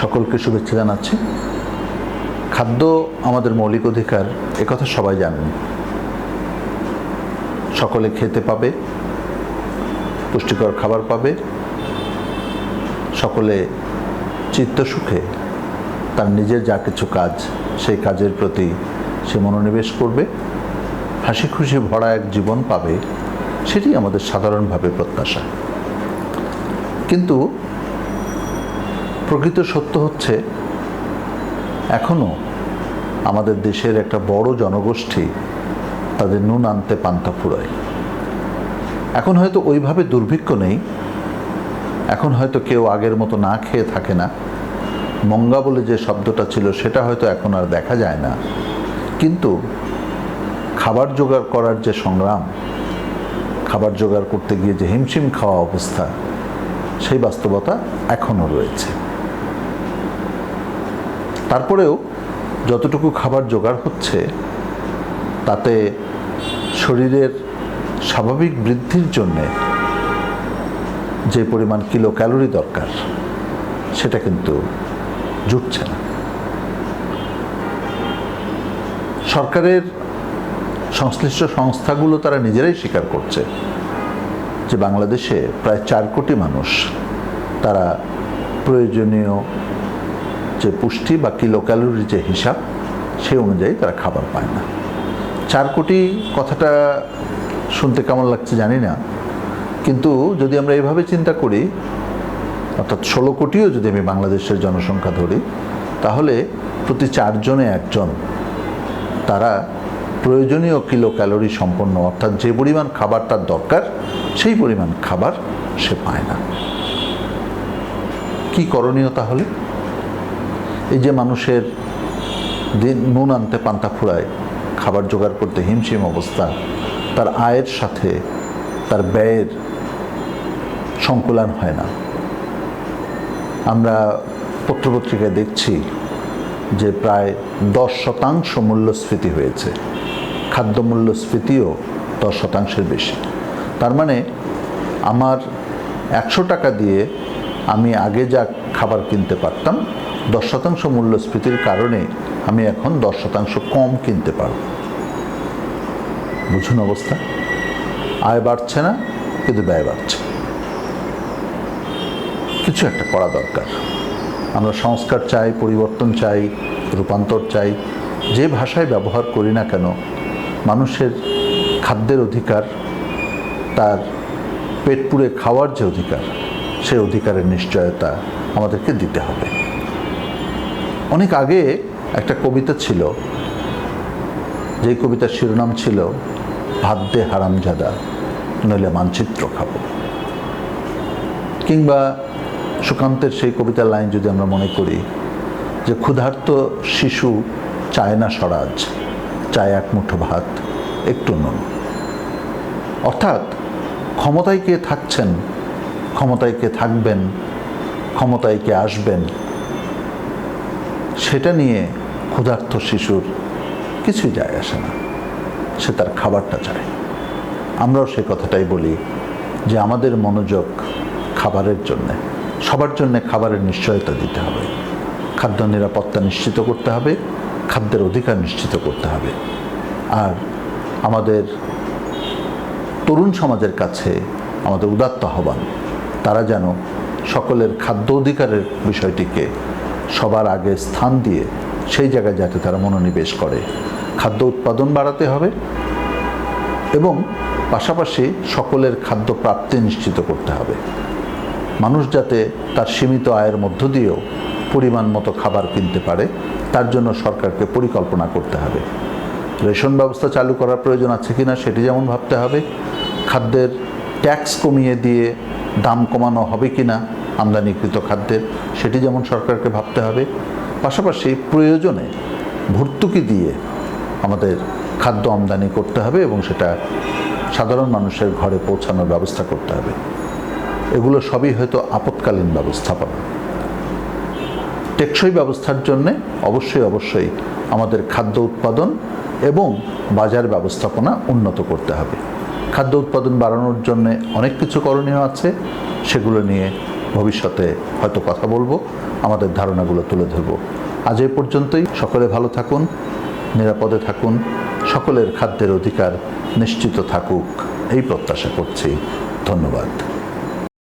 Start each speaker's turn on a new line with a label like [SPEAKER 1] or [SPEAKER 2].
[SPEAKER 1] সকলকে শুভেচ্ছা জানাচ্ছি। খাদ্য আমাদের মৌলিক অধিকার একথা সবাই জানেন। সকলে খেতে পাবে, পুষ্টিকর খাবার পাবে। সকলে চিত্তসুখে তার নিজের যা কিছু কাজ, সেই কাজের প্রতি সে মনোনিবেশ করবে। হাসি খুশি ভরা এক জীবন পাবে সেটি আমাদের সাধারণভাবে প্রত্যাশা। কিন্তু প্রকৃত সত্য হচ্ছে এখনও আমাদের দেশের একটা বড় জনগোষ্ঠী তাদের নুন আনতে পান্তা ফুরায়। এখন হয়তো ওইভাবে দুর্ভিক্ষ নেই, এখন হয়তো কেউ আগের মতো না খেয়ে থাকে না। মঙ্গা বলে যে শব্দটা ছিল, সেটা হয়তো এখন আর দেখা যায় না। কিন্তু খাবার জোগাড় করার যে সংগ্রাম, খাবার জোগাড় করতে গিয়ে যে হিমশিম খাওয়া অবস্থা, সেই বাস্তবতা এখনও রয়েছে। তারপরেও যতটুকু খাবার জোগাড় হচ্ছে, তাতে শরীরের স্বাভাবিক বৃদ্ধির জন্যে যে পরিমাণ কিলো ক্যালোরি দরকার, সেটা কিন্তু জুটছে না। সরকারের সংশ্লিষ্ট সংস্থাগুলো তারা নিজেরাই স্বীকার করছে যে বাংলাদেশে প্রায় চার কোটি মানুষ তারা প্রয়োজনীয় যে পুষ্টি বা কিলো ক্যালোরির যে হিসাব, সেই অনুযায়ী তারা খাবার পায় না। চার কোটি কথাটা শুনতে কেমন লাগছে জানি না। কিন্তু যদি আমরা এভাবে চিন্তা করি, অর্থাৎ ষোলো কোটিও যদি আমি বাংলাদেশের জনসংখ্যা ধরি, তাহলে প্রতি চারজনে একজন তারা প্রয়োজনীয় কিলো ক্যালোরি সম্পন্ন, অর্থাৎ যে পরিমাণ খাবার তার দরকার, সেই পরিমাণ খাবার সে পায় না। কি করণীয় তাহলে? এই যে মানুষের দিন নুন আনতে পান্তা ফুরায়, খাবার জোগাড় করতে হিমশিম অবস্থা, তার আয়ের সাথে তার ব্যয়ের সংকুলান হয় না। আমরা পত্রপত্রিকায় দেখছি যে প্রায় দশ শতাংশ মূল্যস্ফীতি হয়েছে। খাদ্য মূল্যস্ফীতিও দশ শতাংশের বেশি। তার মানে আমার একশো টাকা দিয়ে আমি আগে যা খাবার কিনতে পারতাম দশ শতাংশ মূল্যস্ফীতির কারণে আমি এখন দশ শতাংশ কম কিনতে পারব। বুঝুন অবস্থা? আয় বাড়ছে না, কিন্তু ব্যয় বাড়ছে। কিছু একটা করা দরকার। আমরা সংস্কার চাই, পরিবর্তন চাই, রূপান্তর চাই। যে ভাষায় ব্যবহার করি না কেন, মানুষের খাদ্যের অধিকার, তার পেট পুড়ে খাওয়ার যে অধিকার সে অধিকারের নিশ্চয়তা আমাদেরকে দিতে হবে। অনেক আগে একটা কবিতা ছিল, যেই কবিতার শিরোনাম ছিল দে হারামজাদা, নইলে মানচিত্র খাব। কিংবা সুকান্তের সেই কবিতার লাইন যদি আমরা মনে করি, যে ক্ষুধার্ত শিশু চায় না স্বরাজ, চায় এক মুঠো ভাত, একটু নুন। অর্থাৎ ক্ষমতায় কে থাকছেন, ক্ষমতায় কে থাকবেন, ক্ষমতায় কে আসবেন সেটা নিয়ে ক্ষুধার্ত শিশুর কিছুই যায় আসে না। সে তার খাবারটা চায়। আমরাও সে কথাটাই বলি যে আমাদের মনোযোগ খাবারের জন্যে, সবার জন্য খাবারের নিশ্চয়তা দিতে হবে। খাদ্য নিরাপত্তা নিশ্চিত করতে হবে, খাদ্যের অধিকার নিশ্চিত করতে হবে। আর আমাদের তরুণ সমাজের কাছে আমাদের উদাত্ত আহ্বান, তারা যেন সকলের খাদ্য অধিকারের বিষয়টিকে সবার আগে স্থান দিয়ে সেই জায়গায় যাতে তারা মনোনিবেশ করে। খাদ্য উৎপাদন বাড়াতে হবে এবং পাশাপাশি সকলের খাদ্য প্রাপ্তি নিশ্চিত করতে হবে। মানুষ যাতে তার সীমিত আয়ের মধ্য দিয়েও পরিমাণ মতো খাবার কিনতে পারে, তার জন্য সরকারকে পরিকল্পনা করতে হবে। রেশন ব্যবস্থা চালু করার প্রয়োজন আছে কিনা সেটি যেমন ভাবতে হবে, খাদ্যের ট্যাক্স কমিয়ে দিয়ে দাম কমানো হবে কিনা আমদানিকৃত খাদ্যের, সেটি যেমন সরকারকে ভাবতে হবে, পাশাপাশি প্রয়োজনে ভর্তুকি দিয়ে আমাদের খাদ্য আমদানি করতে হবে এবং সেটা সাধারণ মানুষের ঘরে পৌঁছানোর ব্যবস্থা করতে হবে। এগুলো সবই হয়তো আপৎকালীন ব্যবস্থাপনা। টেকসই ব্যবস্থার জন্যে অবশ্যই অবশ্যই আমাদের খাদ্য উৎপাদন এবং বাজার ব্যবস্থাপনা উন্নত করতে হবে। খাদ্য উৎপাদন বাড়ানোর জন্য অনেক কিছু করণীয় আছে, সেগুলো নিয়ে ভবিষ্যতে হয়তো কথা বলব, আমাদের ধারণাগুলো তুলে ধরবো। আজ এ পর্যন্তই, সকলে ভালো থাকুন, নিরাপদে থাকুন, সকলের খাদ্যের অধিকার নিশ্চিত থাকুক, এই প্রত্যাশা করছি। ধন্যবাদ।